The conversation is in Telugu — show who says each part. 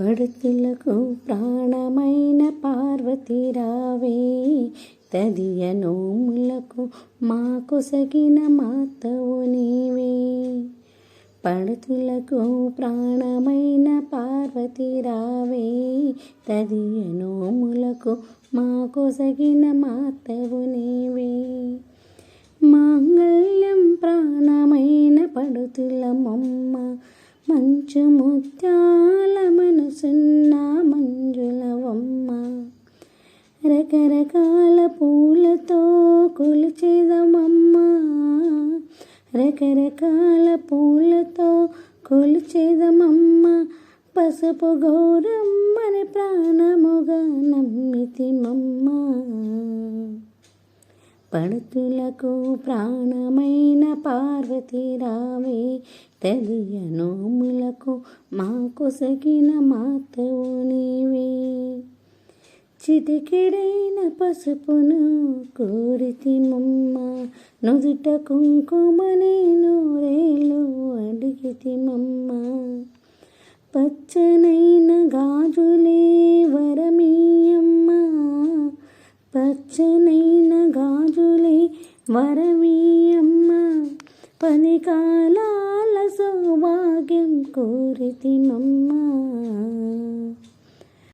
Speaker 1: పడుతులకు ప్రాణమైన పార్వతి రావే తదియ నోములకు మాకు సగిన మాతవు నీవే. పడుతులకు ప్రాణమైన పార్వతి రావే తదియ నోములకు మాకు సగిన మాతవు నీవే. మాంగళ్యం ప్రాణమైన పడుతుల మొమ్మ మంచు ముత్యాల మనసున్న మంజులవమ్మ. రకరకాల పూలతో కొలిచేదమమ్మ. రకరకాల పూలతో కొలిచేదమమ్మ. పసుపు గౌరమ్మని ప్రాణముగా నమ్మితిమమ్మ. పడుతులకు ప్రాణమైన పార్వతి రావే తెలియ నోములకు మాకు సగిన మాతవు నీవే. చిటికెడైన పసుపును కోరితి మమ్మ నుదుట కుంకుమని నూరేలు అడిగితి మమ్మ. పచ్చనైన గాజులే వరమీయమ్మ పచ్చనైన గాజులే వరమీయమ్మ. కాలా కోరితిమమ్మా